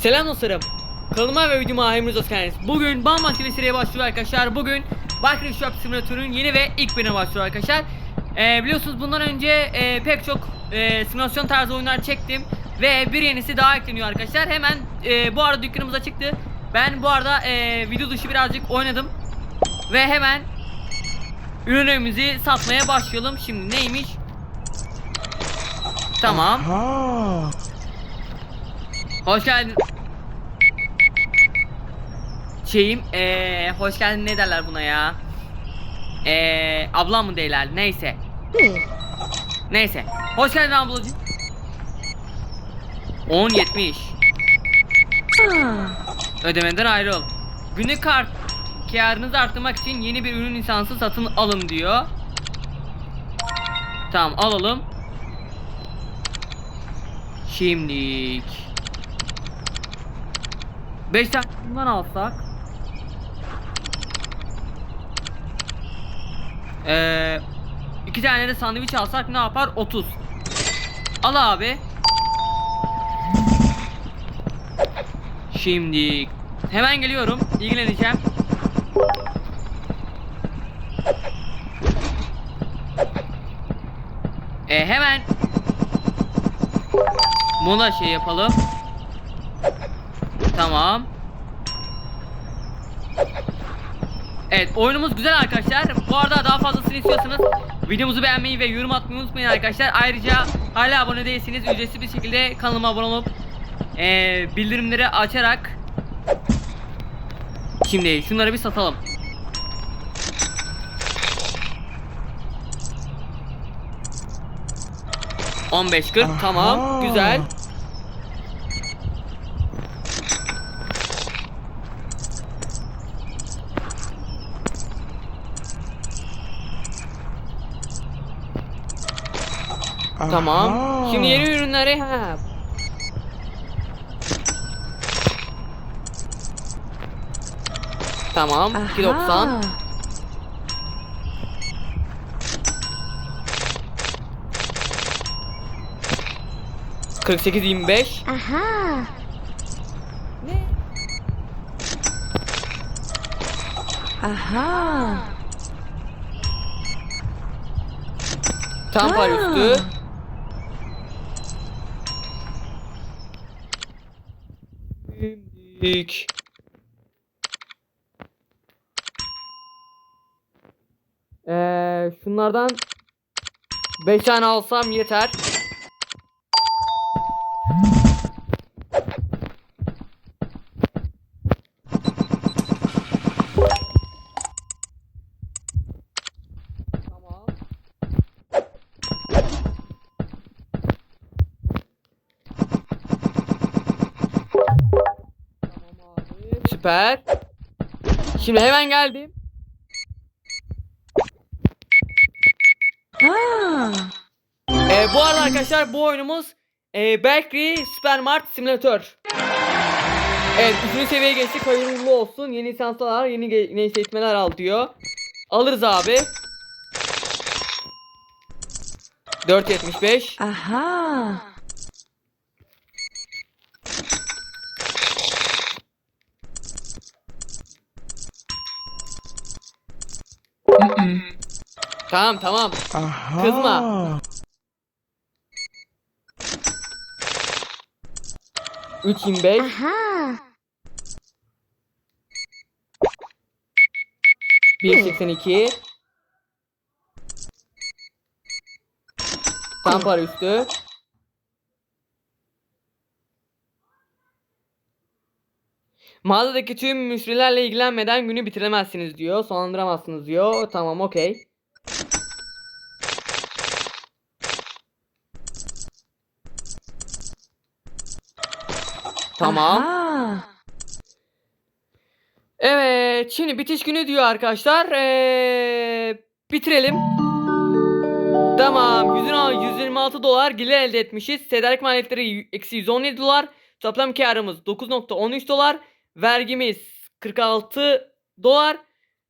Selam dostlarım. Kanalıma ve videoma hepiniz hoş geldiniz. Bugün bambaşka bir seriye başlıyor arkadaşlar. Bugün Bike Shop Simulator'un yeni ve ilk bölümüne başlıyor arkadaşlar. Ee, biliyorsunuz bundan önce e, pek çok e, simülasyon tarzı oyunlar çektim. Ve bir yenisi daha ekleniyor arkadaşlar. Hemen e, bu arada dükkanımıza çıktı. Ben bu arada e, video dışı birazcık oynadım. Ve hemen ürünlerimizi satmaya başlayalım. Şimdi neymiş? Tamam. Ha. Hoş geldin. Şeyim, eee hoş geldin ne derler buna ya? Eee ablam mı derler? Neyse. Neyse. Hoş geldin ablacığım. 10 70. Ödemeden ayrıl. Günlük kart karınızı arttırmak için yeni bir ürün lisansı satın alın diyor. Tamam alalım. Şimdilik 5 tane bundan alsak. Ee, iki tane de sandviç alsak ne yapar? 30 Al abi. Şimdi Hemen geliyorum. İlgileneceğim. Ee, hemen Buna şey yapalım. Tamam. Evet oyunumuz güzel arkadaşlar. Bu arada daha fazlasını istiyorsanız videomuzu beğenmeyi ve yorum atmayı unutmayın arkadaşlar. Ayrıca hala abone değilseniz ücretsiz bir şekilde kanalıma abone olup eee, bildirimleri açarak Şimdi şunları bir satalım. On beş kırk tamam güzel. Tamam. Aha. Şimdi yeni ürünleri ha. Tamam. 2.90. Kırk sekiz yirmi beş. Aha. Ne? Aha. Tam para Ha. üstü. Şimdilik. Ee, şunlardan 5 tane alsam yeter. Süper. Şimdi hemen geldim. Ha. Ee, bu arada arkadaşlar bu oyunumuz e, Bakery Supermart Simulator. Evet 3. seviyeye geçtik hayırlı olsun. Yeni lisanslar yeni, yeni seçmeler al diyor. Alırız abi. 4.75 Aha. Tamam tamam. Aha. Kızma. 3.25 Aha. 1.82 Tam para üstü. Mağazadaki tüm müşterilerle ilgilenmeden günü bitiremezsiniz diyor. Sonlandıramazsınız diyor. Tamam okey. Tamam. Aha. Evet, şimdi bitiş günü diyor arkadaşlar. Ee, bitirelim. Tamam, 126 126 dolar gelir elde etmişiz. Tedarik maliyetleri eksi 117 dolar. Toplam karımız 9.13 dolar. Vergimiz 46 dolar.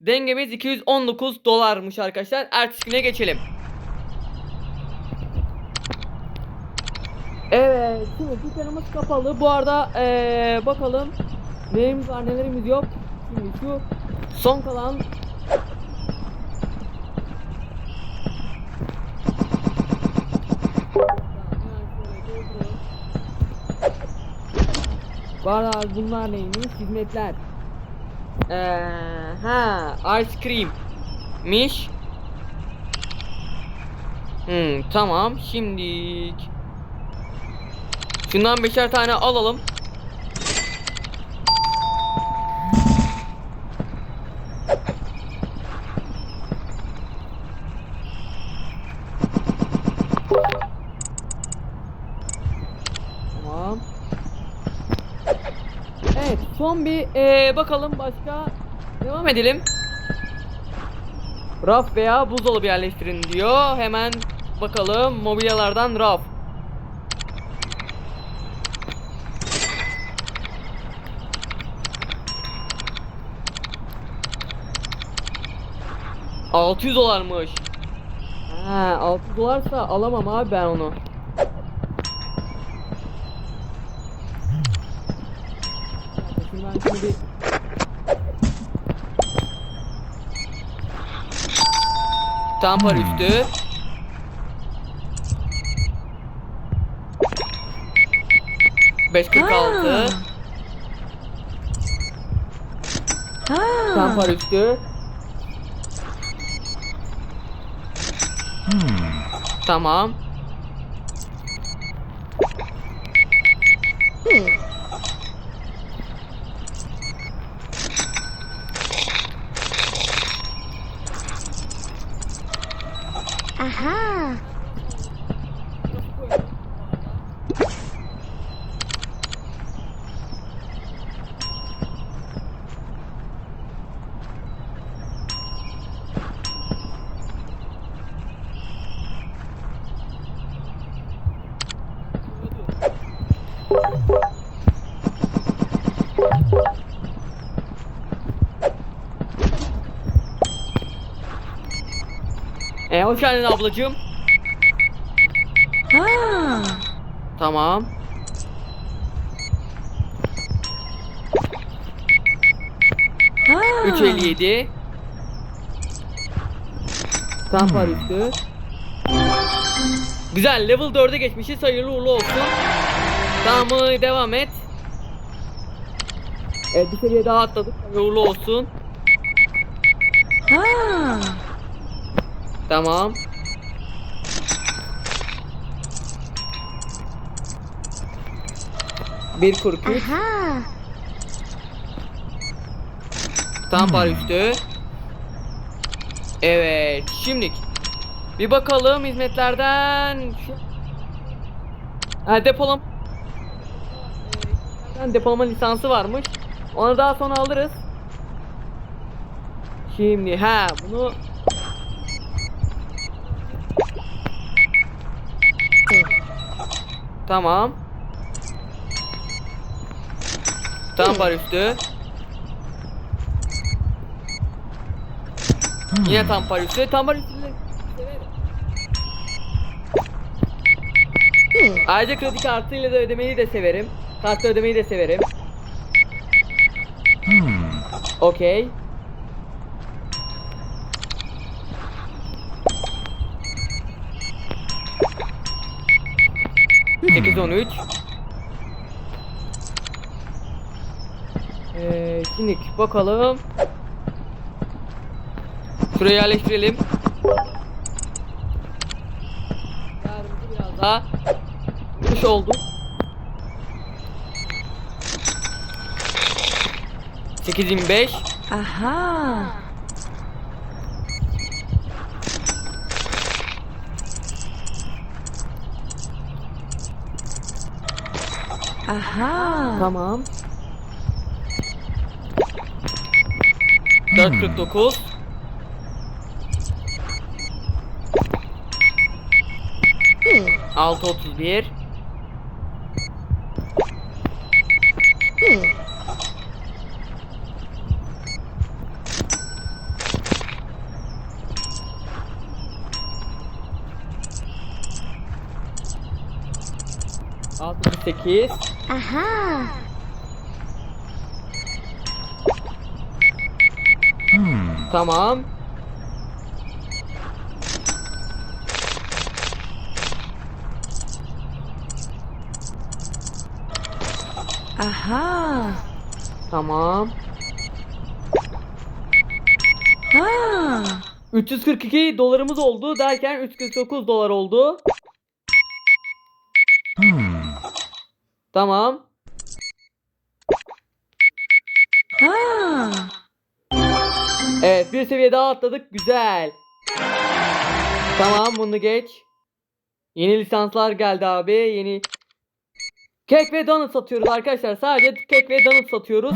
Dengemiz 219 dolarmış arkadaşlar. Ertesi güne geçelim. Evet, şimdi dükkanımız kapalı. Bu arada eee bakalım nelerimiz var nelerimiz yok. Şimdi şu son kalan arada bunlar neymiş? Hizmetler. Eee ha ice cream'miş. Hmm, tamam. Şimdi Şundan beşer tane alalım. Tamam. Evet, son bir eee, bakalım başka devam edelim. Raf veya buzdolabı yerleştirin diyor. Hemen bakalım mobilyalardan raf. ...600 dolarmış. Ha, 600 dolarsa alamam abi ben onu. Şimdi ben bir... Üstü. Beş kırk altı. Ha. Tampar Tamam. Aha. E, hoş geldin ablacığım. Ha. Tamam. Ha. 357. Tampar üstü. Güzel level 4'e geçmişiz hayırlı uğurlu olsun. Tamam devam et. Evet bir seviye daha atladık hayırlı uğurlu olsun. Ha. Tamam. Bir kırk üç. Aha. Tampar üstü. Evet şimdi bir bakalım hizmetlerden şu ha, depolama Ee, depolama lisansı varmış. Onu daha sonra alırız. Şimdi ha bunu Tamam. Tampar üstü. Yine tampar üstü. Tampar üstü. Ayrıca kredi kartıyla da ödemeyi de severim. Kartla ödemeyi de severim. Okey. Sekiz on üç. Ee, şimdi bakalım. Şuraya yerleştirelim. Yarımızı biraz daha kuş oldu. 825 Aha. Aha. Tamam. 449 631 449 38. Aha. Tamam. Aha. Tamam. Ha. 342 dolarımız oldu derken 349 dolar oldu. Tamam. Ha. Evet bir seviye daha atladık. Güzel. Tamam bunu geç. Yeni lisanslar geldi abi. Yeni kek ve donut satıyoruz arkadaşlar. Sadece kek ve donut satıyoruz.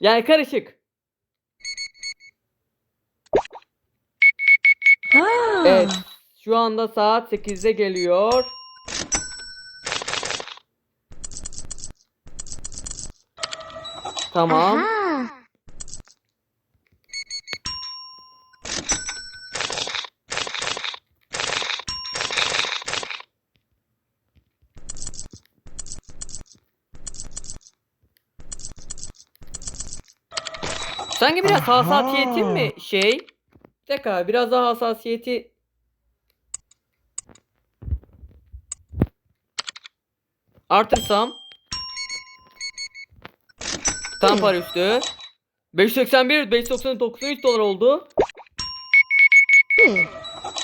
Yani karışık. Ha. Evet. Şu anda saat 8'de geliyor. Tamam. Aha. Sanki biraz Aha. hassasiyetin mi şey? Bir dakika biraz daha hassasiyeti artırsam tam para üstü 581 593 dolar oldu.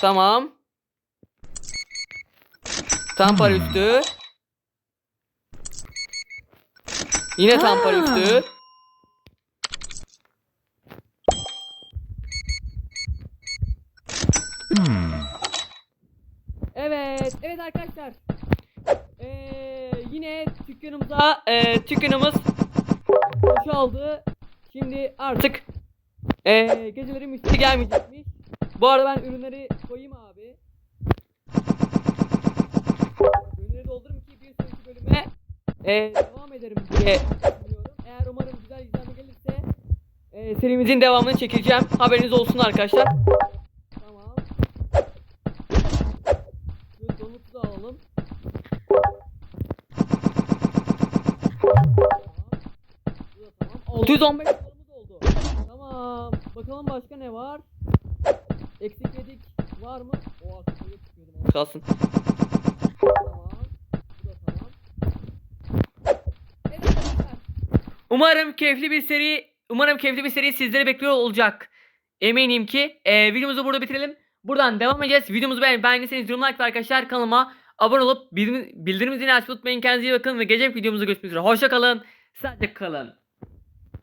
Tamam. Tam para üstü. Yine tam para üstü. Evet, evet arkadaşlar. Ee, yine dükkanımıza e, dükkanımız boşaldı. Şimdi artık e, geceleri müşteri gelmeyecekmiş. Bu arada ben ürünleri koyayım abi. Ürünleri doldurayım ki bir sonraki bölüme e, devam ederim diye düşünüyorum. Eğer umarım güzel izlenme gelirse e, serimizin devamını çekeceğim. Haberiniz olsun arkadaşlar. 615 dolarımız oldu. Tamam. Bakalım başka ne var? Eksik yedik var mı? O aklımda çıkıyordum. Kalsın. Tamam. Bu da tamam. Evet arkadaşlar. Umarım keyifli bir seri Umarım keyifli bir seri sizleri bekliyor olacak. Eminim ki. Ee, videomuzu burada bitirelim. Buradan devam edeceğiz. Videomuzu beğen beğendiyseniz yorum like ve arkadaşlar kanalıma abone olup bildirim, bildirim zilini açmayı unutmayın. Kendinize iyi bakın ve gelecek videomuzda görüşmek üzere. Hoşça kalın. Sadece kalın.